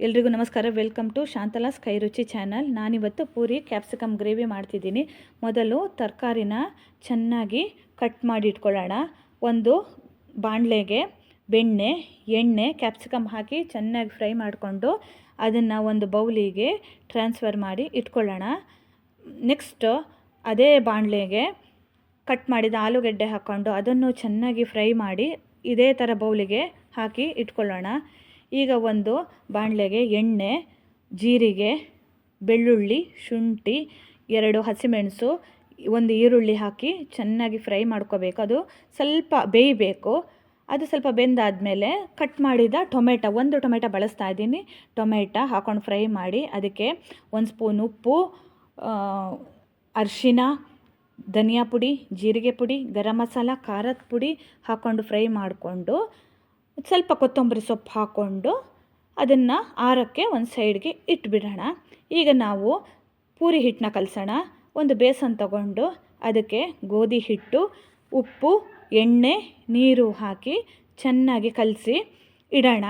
ಎಲ್ರಿಗೂ ನಮಸ್ಕಾರ. Welcome to ಶಾಂತಲಾಸ್ ರುಚಿ ಚಾನಲ್. ನಾನಿವತ್ತು ಪೂರಿ, ಕ್ಯಾಪ್ಸಿಕಮ್ ಗ್ರೇವಿ ಮಾಡ್ತಿದ್ದೀನಿ. ಮೊದಲು ತರಕಾರಿನ ಚೆನ್ನಾಗಿ ಕಟ್ ಮಾಡಿ ಇಟ್ಕೊಳ್ಳೋಣ. ಒಂದು ಬಾಣಲೆಗೆ ಬೆಣ್ಣೆ, ಎಣ್ಣೆ, ಕ್ಯಾಪ್ಸಿಕಮ್ ಹಾಕಿ ಚೆನ್ನಾಗಿ ಫ್ರೈ ಮಾಡಿಕೊಂಡು ಅದನ್ನು ಒಂದು ಬೌಲಿಗೆ ಟ್ರಾನ್ಸ್ಫರ್ ಮಾಡಿ ಇಟ್ಕೊಳ್ಳೋಣ. ನೆಕ್ಸ್ಟ್ ಅದೇ ಬಾಣಲೆಗೆ ಕಟ್ ಮಾಡಿದ ಆಲೂಗೆಡ್ಡೆ ಹಾಕ್ಕೊಂಡು ಅದನ್ನು ಚೆನ್ನಾಗಿ ಫ್ರೈ ಮಾಡಿ ಇದೇ ಥರ ಬೌಲಿಗೆ ಹಾಕಿ ಇಟ್ಕೊಳ್ಳೋಣ. ಈಗ ಒಂದು ಬಾಣಲೆಗೆ ಎಣ್ಣೆ, ಜೀರಿಗೆ, ಬೆಳ್ಳುಳ್ಳಿ, ಶುಂಠಿ, ಎರಡು ಹಸಿಮೆಣಸು, ಒಂದು ಈರುಳ್ಳಿ ಹಾಕಿ ಚೆನ್ನಾಗಿ ಫ್ರೈ ಮಾಡ್ಕೋಬೇಕು. ಅದು ಸ್ವಲ್ಪ ಬೇಯಬೇಕು. ಅದು ಸ್ವಲ್ಪ ಬೆಂದಾದಮೇಲೆ ಕಟ್ ಮಾಡಿದ ಟೊಮೆಟೊ, ಒಂದು ಟೊಮೆಟೊ ಬಳಸ್ತಾ ಇದ್ದೀನಿ. ಟೊಮೆಟೊ ಹಾಕೊಂಡು ಫ್ರೈ ಮಾಡಿ ಅದಕ್ಕೆ ಒಂದು ಸ್ಪೂನ್ ಉಪ್ಪು ಅರಿಶಿನ, ಧನಿಯಾ ಪುಡಿ, ಜೀರಿಗೆ ಪುಡಿ, ಗರಂ ಮಸಾಲ, ಖಾರದ ಪುಡಿ ಹಾಕ್ಕೊಂಡು ಫ್ರೈ ಮಾಡಿಕೊಂಡು ಸ್ವಲ್ಪ ಕೊತ್ತಂಬರಿ ಸೊಪ್ಪು ಹಾಕ್ಕೊಂಡು ಅದನ್ನು ಆರಕ್ಕೆ ಒಂದು ಸೈಡ್ಗೆ ಇಟ್ಬಿಡೋಣ. ಈಗ ನಾವು ಪೂರಿ ಹಿಟ್ಟನ್ನ ಕಲಸೋಣ. ಒಂದು ಬೇಸನ್ ತಗೊಂಡು ಅದಕ್ಕೆ ಗೋಧಿ ಹಿಟ್ಟು, ಉಪ್ಪು, ಎಣ್ಣೆ, ನೀರು ಹಾಕಿ ಚೆನ್ನಾಗಿ ಕಲಸಿ ಇಡೋಣ.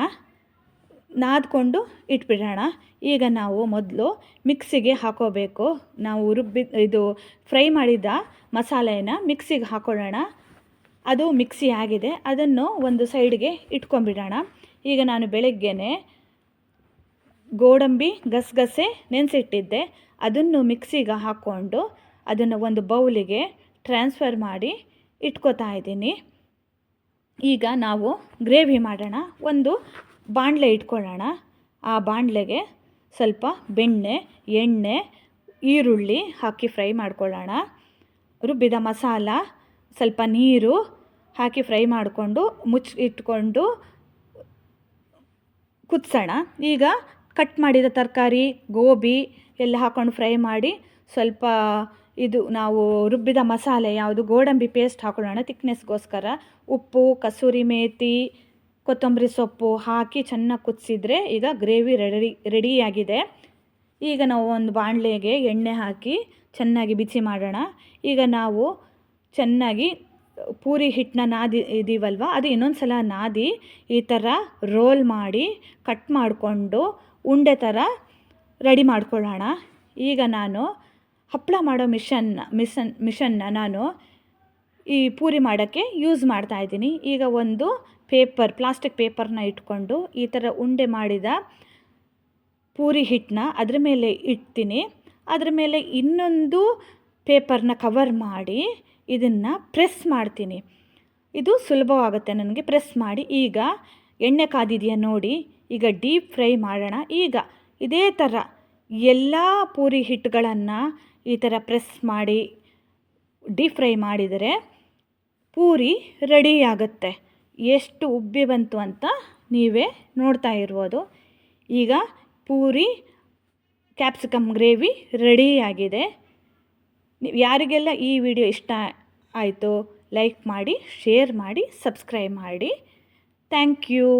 ನಾದ್ಕೊಂಡು ಇಟ್ಬಿಡೋಣ. ಈಗ ನಾವು ಮೊದಲು ಮಿಕ್ಸಿಗೆ ಹಾಕೋಬೇಕು. ನಾವು ರುಬ್ಬಿ ಇದು ಫ್ರೈ ಮಾಡಿದ ಮಸಾಲೆನ ಮಿಕ್ಸಿಗೆ ಹಾಕೊಳ್ಳೋಣ. ಅದು ಮಿಕ್ಸಿ ಆಗಿದೆ. ಅದನ್ನು ಒಂದು ಸೈಡ್ಗೆ ಇಟ್ಕೊಂಬಿಡೋಣ ಈಗ ನಾನು ಬೆಳಗ್ಗೆನೆ ಗೋಡಂಬಿ ಗಸಗಸೆ ನೆನೆಸಿಟ್ಟಿದ್ದೆ. ಅದನ್ನು ಮಿಕ್ಸಿಗೆ ಹಾಕ್ಕೊಂಡು ಅದನ್ನು ಒಂದು ಬೌಲಿಗೆ ಟ್ರಾನ್ಸ್ಫರ್ ಮಾಡಿ ಇಟ್ಕೋತಾ ಇದ್ದೀನಿ. ಈಗ ನಾವು ಗ್ರೇವಿ ಮಾಡೋಣ. ಒಂದು ಬಾಣಲೆ ಇಟ್ಕೊಳ್ಳೋಣ. ಆ ಬಾಣಲೆಗೆ ಸ್ವಲ್ಪ ಬೆಣ್ಣೆ, ಎಣ್ಣೆ, ಈರುಳ್ಳಿ ಹಾಕಿ ಫ್ರೈ ಮಾಡ್ಕೊಳ್ಳೋಣ. ರುಬ್ಬಿದ ಮಸಾಲ, ಸ್ವಲ್ಪ ನೀರು ಹಾಕಿ ಫ್ರೈ ಮಾಡಿಕೊಂಡು ಮುಚ್ಚಿ ಇಟ್ಕೊಂಡು ಕುದಿಸೋಣ. ಈಗ ಕಟ್ ಮಾಡಿದ ತರಕಾರಿ, ಗೋಬಿ ಎಲ್ಲ ಹಾಕ್ಕೊಂಡು ಫ್ರೈ ಮಾಡಿ ಸ್ವಲ್ಪ ಇದು ನಾವು ರುಬ್ಬಿದ ಮಸಾಲೆ, ಯಾವುದು ಗೋಡಂಬಿ ಪೇಸ್ಟ್ ಹಾಕೊಳ್ಳೋಣ ತಿಕ್ನೆಸ್ಗೋಸ್ಕರ. ಉಪ್ಪು, ಕಸೂರಿ ಮೇಥಿ ಕೊತ್ತಂಬರಿ ಸೊಪ್ಪು ಹಾಕಿ ಚೆನ್ನಾಗಿ ಕುದಿಸಿದ್ರೆ ಈಗ ಗ್ರೇವಿ ರೆಡಿ, ರೆಡಿಯಾಗಿದೆ. ಈಗ ನಾವು ಒಂದು ಬಾಣಲೆಗೆ ಎಣ್ಣೆ ಹಾಕಿ ಚೆನ್ನಾಗಿ ಬಿಸಿ ಮಾಡೋಣ. ಈಗ ನಾವು ಚೆನ್ನಾಗಿ ಪೂರಿ ಹಿಟ್ಟನ್ನ ನಾದಿ ಇದೀವಲ್ವ? ಅದು ಇನ್ನೊಂದು ಸಲ ನಾದಿ ಈ ಥರ ರೋಲ್ ಮಾಡಿ ಕಟ್ ಮಾಡಿಕೊಂಡು ಉಂಡೆ ಥರ ರೆಡಿ ಮಾಡ್ಕೊಳ್ಳೋಣ. ಈಗ ನಾನು ಹಪ್ಪಳ ಮಾಡೋ ಮಿಷನ್ನ ಮಿಷನ್, ಮಿಷನ್ನ ನಾನು ಈ ಪೂರಿ ಮಾಡೋಕ್ಕೆ ಯೂಸ್ ಮಾಡ್ತಾ ಇದ್ದೀನಿ. ಈಗ ಒಂದು ಪೇಪರ್, ಪ್ಲಾಸ್ಟಿಕ್ ಪೇಪರ್ನ ಇಟ್ಕೊಂಡು ಈ ಥರ ಉಂಡೆ ಮಾಡಿದ ಪೂರಿ ಹಿಟ್ಟನ್ನ ಅದ್ರ ಮೇಲೆ ಇಡ್ತೀನಿ. ಅದ್ರ ಮೇಲೆ ಇನ್ನೊಂದು ಪೇಪರ್ನ ಕವರ್ ಮಾಡಿ ಇದನ್ನು ಪ್ರೆಸ್ ಮಾಡ್ತೀನಿ. ಇದು ಸುಲಭವಾಗುತ್ತೆ ನನಗೆ ಪ್ರೆಸ್ ಮಾಡಿ. ಈಗ ಎಣ್ಣೆ ಕಾದಿದೆಯಾ ನೋಡಿ, ಈಗ ಡೀಪ್ ಫ್ರೈ ಮಾಡೋಣ. ಈಗ ಇದೇ ಥರ ಎಲ್ಲ ಪೂರಿ ಹಿಟ್ಟುಗಳನ್ನು ಈ ಥರ ಪ್ರೆಸ್ ಮಾಡಿ ಡೀಪ್ ಫ್ರೈ ಮಾಡಿದರೆ ಪೂರಿ ರೆಡಿ ಆಗುತ್ತೆ. ಎಷ್ಟು ಉಬ್ಬಿ ಬಂತು ಅಂತ ನೀವೇ ನೋಡ್ತಾ ಇರ್ಬೋದು. ಈಗ ಪೂರಿ ಕ್ಯಾಪ್ಸಿಕಮ್ ಗ್ರೇವಿ ರೆಡಿಯಾಗಿದೆ ಯಾರಿಗೆಲ್ಲ ಈ ವಿಡಿಯೋ ಇಷ್ಟ ಆಯಿತು ಲೈಕ್ ಮಾಡಿ ಶೇರ್ ಮಾಡಿ ಸಬ್ಸ್ಕ್ರೈಬ್ ಮಾಡಿ. Thank you.